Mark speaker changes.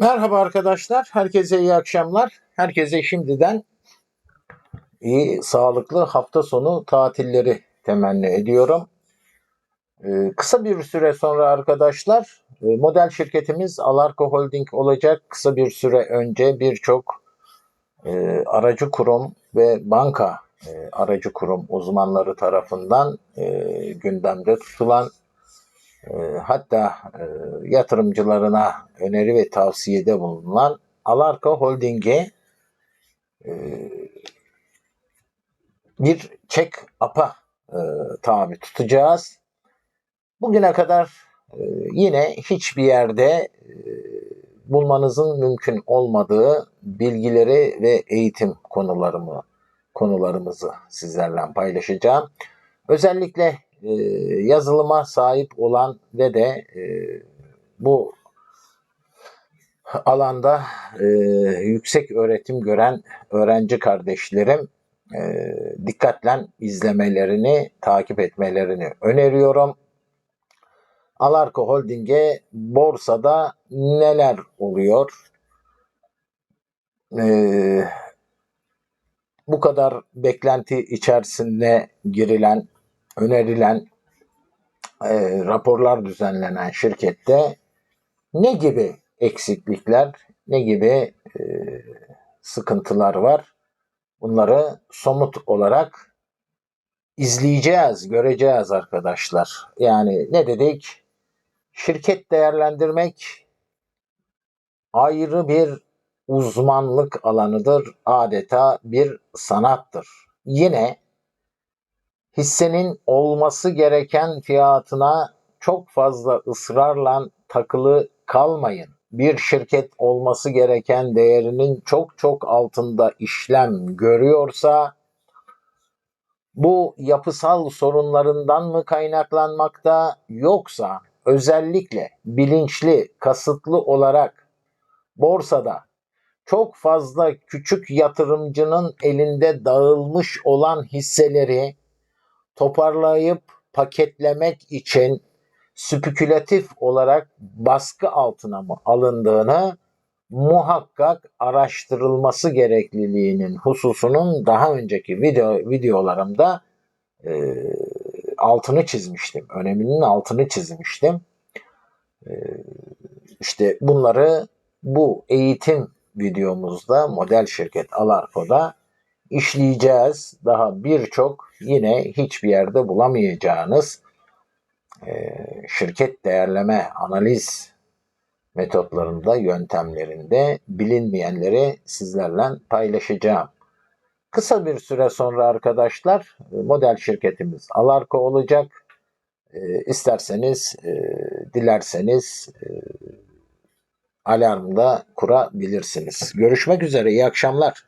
Speaker 1: Merhaba arkadaşlar, herkese iyi akşamlar. Herkese şimdiden iyi, sağlıklı hafta sonu tatilleri temenni ediyorum. Ee, kısa bir süre sonra arkadaşlar e, model şirketimiz Alarko Holding olacak. Kısa bir süre önce birçok e, aracı kurum ve banka e, aracı kurum uzmanları tarafından e, gündemde tutulan hatta e, yatırımcılarına öneri ve tavsiyede bulunan Alarko Holding'e e, bir check-up'a e, tabi tutacağız. Bugüne kadar yine hiçbir yerde bulmanızın mümkün olmadığı bilgileri ve eğitim konularımı konularımızı sizlerle paylaşacağım. Özellikle e, yazılıma sahip olan ve de e, bu alanda e, yüksek öğretim gören öğrenci kardeşlerim e, dikkatle izlemelerini, takip etmelerini öneriyorum. Alarko Holding'e borsada neler oluyor? Ee, bu kadar beklenti içerisinde girilen, önerilen e, raporlar düzenlenen şirkette ne gibi eksiklikler, ne gibi e, sıkıntılar var? Bunları somut olarak izleyeceğiz, göreceğiz arkadaşlar. Yani ne dedik? Şirket değerlendirmek ayrı bir uzmanlık alanıdır. Adeta bir sanattır. Yine hissenin olması gereken fiyatına çok fazla ısrarla takılı kalmayın. Bir şirket olması gereken değerinin çok çok altında işlem görüyorsa bu yapısal sorunlarından mı kaynaklanmakta yoksa özellikle bilinçli, kasıtlı olarak borsada çok fazla küçük yatırımcının elinde dağılmış olan hisseleri toparlayıp paketlemek için spekülatif olarak baskı altına mı alındığını muhakkak araştırılması gerekliliğinin hususunun daha önceki video videolarımda e, altını çizmiştim. Öneminin altını çizmiştim. E, işte bunları bu eğitim videomuzda model şirket Alarko'da işleyeceğiz. Daha birçok yine hiçbir yerde bulamayacağınız e, şirket değerleme analiz metotlarında, yöntemlerinde bilinmeyenleri sizlerle paylaşacağım. Kısa bir süre sonra arkadaşlar e, model şirketimiz Alarko olacak. E, isterseniz, e, dilerseniz e, alarmda kurabilirsiniz. Görüşmek üzere, iyi akşamlar.